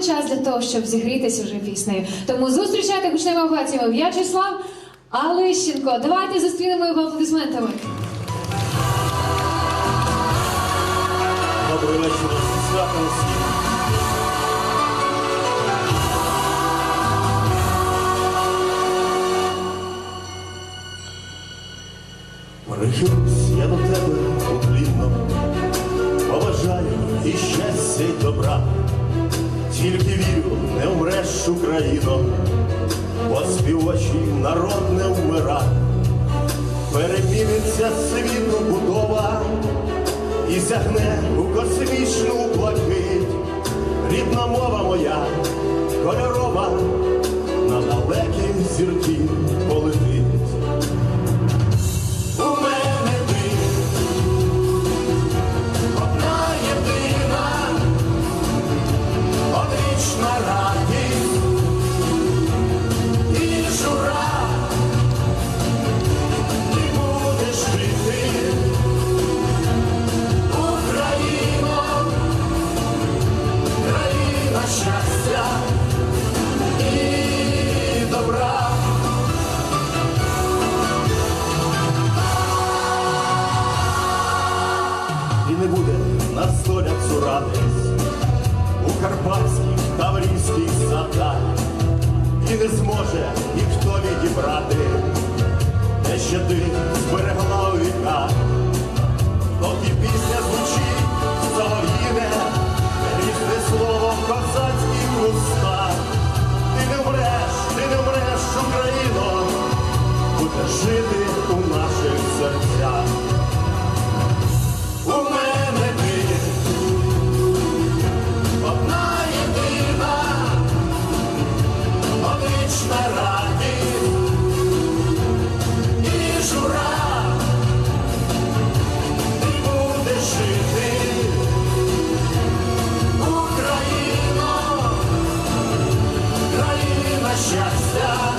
Час для того, щоб зігрітися вже піснею. Тому зустрічайте гучними оваціями В'ячеслав Алищенко. Давайте зустрінемо його аплодисментами. Добрий вечір, святом всім. Прихилюсь я до тебе уклінно, побажаю і щастя, й добра. Тільки вірю, не вмреш, Україно, бо співочий народ не вмира. Переміниться світу будова і сягне у космічну блакить. нас солять цуратись у карпатських таврійських садах, і не зможе ніхто відібрати, те, що ти зберегла у віках, поки після звучить солов'їне, різне слово в козацьких устах. Ти не вмреш, ти не вмреш, Україно, будеш жити у наших серцях. just a